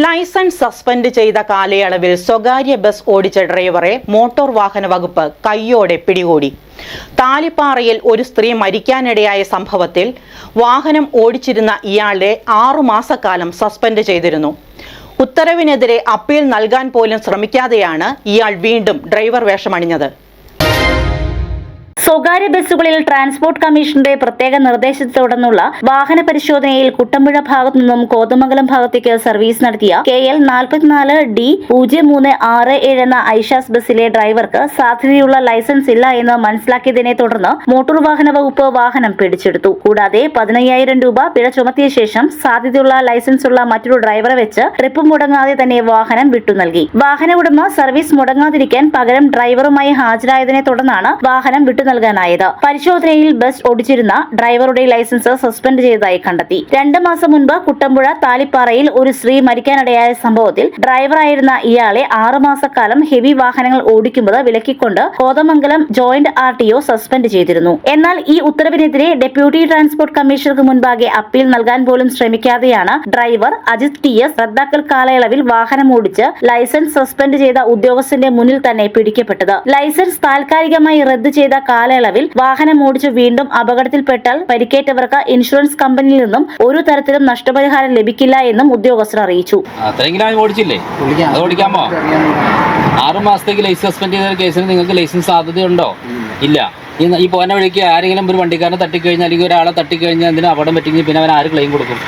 Licence suspend ചെയ്ത കാലയളവിൽ സ്വകാര്യ ബസ് ഓടിച്ച ഡ്രൈവറെ മോട്ടോർ വാഹന വകുപ്പ് കയ്യോടെ പിടികൂടി. താലിപ്പാറയിൽ ഒരു സ്ത്രീ മരിക്കാനിടയായ സംഭവത്തിൽ വാഹനം ഓടിച്ചിരുന്ന ഇയാളെ ആറുമാസക്കാലം സസ്പെൻഡ് ചെയ്തിരുന്നു. ഉത്തരവിനെതിരെ അപ്പീൽ നൽകാൻ പോലും ശ്രമിക്കാതെയാണ് ഇയാൾ വീണ്ടും ഡ്രൈവർ വേഷമണിഞ്ഞത്. സ്വകാര്യ ബസ്സുകളിൽ ട്രാൻസ്പോർട്ട് കമ്മീഷന്റെ പ്രത്യേക നിർദ്ദേശത്തെ തുടർന്നുള്ള വാഹന പരിശോധനയിൽ കുട്ടമ്പുഴ ഭാഗത്തു നിന്നും കോതമംഗലം ഭാഗത്തേക്ക് സർവീസ് നടത്തിയ കെ എൽ നാൽപ്പത്തിനാല് ഡി പൂജ്യം മൂന്ന് ആറ് ഏഴ് എന്ന ഐഷാസ് ബസ്സിലെ ഡ്രൈവർക്ക് സാധ്യതയുള്ള ലൈസൻസ് ഇല്ല എന്ന് മനസ്സിലാക്കിയതിനെ തുടർന്ന് മോട്ടോർ വാഹന വകുപ്പ് വാഹനം പിടിച്ചെടുത്തു. കൂടാതെ പതിനയ്യായിരം രൂപ പിഴ ചുമത്തിയ ശേഷം സാധ്യതയുള്ള ലൈസൻസ് ഉള്ള മറ്റൊരു ഡ്രൈവറെ വെച്ച് ട്രിപ്പ് മുടങ്ങാതെ തന്നെ വാഹനം വിട്ടു നൽകി. വാഹന ഉടമ സർവീസ് മുടങ്ങാതിരിക്കാൻ പകരം ഡ്രൈവറുമായി ഹാജരായതിനെ തുടർന്നാണ് വാഹനം വിട്ടു നൽകാനായത് പരിശോധനയിൽ ബസ് ഓടിച്ചിരുന്ന ഡ്രൈവറുടെ ലൈസൻസ് സസ്പെൻഡ് ചെയ്തതായി കണ്ടെത്തി. രണ്ട് മാസം മുൻപ് കുട്ടമ്പുഴ താലിപ്പാറയിൽ ഒരു സ്ത്രീ മരിക്കാനിടയായ സംഭവത്തിൽ ഡ്രൈവറായിരുന്ന ഇയാളെ ആറുമാസക്കാലം ഹെവി വാഹനങ്ങൾ ഓടിക്കുമ്പോൾ വിലക്കിക്കൊണ്ട് Kothamangalam joint R T O suspend ചെയ്തിരുന്നു. എന്നാൽ ഈ ഉത്തരവിനെതിരെ ഡെപ്യൂട്ടി ട്രാൻസ്പോർട്ട് കമ്മീഷണർക്ക് മുൻപാകെ അപ്പീൽ നൽകാൻ പോലും ശ്രമിക്കാതെയാണ് ഡ്രൈവർ അജിത് ടി എസ് റദ്ദാക്കൽ കാലയളവിൽ വാഹനം ഓടിച്ച് ലൈസൻസ് സസ്പെൻഡ് ചെയ്ത ഉദ്യോഗസ്ഥന്റെ മുന്നിൽ തന്നെ പിടിക്കപ്പെട്ടത്. ലൈസൻസ് താൽക്കാലികമായി റദ്ദു ചെയ്ത കാലയളവിൽ വാഹനം ഓടിച്ച് വീണ്ടും അപകടത്തിൽപ്പെട്ടാൽ പരിക്കേറ്റവർക്ക് ഇൻഷുറൻസ് കമ്പനിയിൽ നിന്നും ഒരു തരത്തിലും നഷ്ടപരിഹാരം ലഭിക്കില്ല എന്നും ഉദ്യോഗസ്ഥർ അറിയിച്ചു. ഓടിച്ചില്ലേ? അത് ഓടിക്കാമോ? ആറ് മാസത്തേക്ക് ലൈസൻസ് സസ്പെൻഡ് ചെയ്ത കേസിന് നിങ്ങൾക്ക് ലൈസൻസ് സാധ്യതയുണ്ടോ? ഇല്ല. ഈ ഈ പോകുന്ന വഴിക്ക് ആരെങ്കിലും ഒരു വണ്ടിക്കാരനെ തട്ടിക്കഴിഞ്ഞാൽ അല്ലെങ്കിൽ ഒരാളെ തട്ടിക്കഴിഞ്ഞാൽ എന്തിനും അപകടം പറ്റിയെങ്കിൽ പിന്നെ അവൻ ആര് ക്ലെയിം കൊടുക്കും?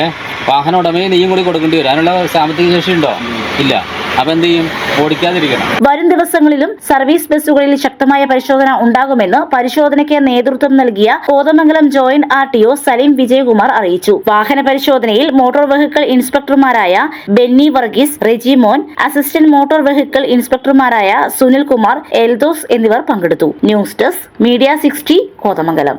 ഏഹ് വാഹന ഉടമയെ നീയും കൂടി കൊടുക്കേണ്ടി വരും. അതിനുള്ള സാമ്പത്തിക ശേഷി ഉണ്ടോ ഇല്ല. വരും ദിവസങ്ങളിലും സർവീസ് ബസ്സുകളിൽ ശക്തമായ പരിശോധന ഉണ്ടാകുമെന്ന് പരിശോധനയ്ക്ക് നേതൃത്വം നൽകിയ Kothamangalam joint R T O Saleem Vijayakumar അറിയിച്ചു. വാഹന പരിശോധനയിൽ motor vehicle ഇൻസ്പെക്ടർമാരായ Benny Varghese Reji Mon assistant motor vehicle ഇൻസ്പെക്ടർമാരായ Sunil Kumar Eldhose എന്നിവർ പങ്കെടുത്തു. News desk media sixty Kothamangalam.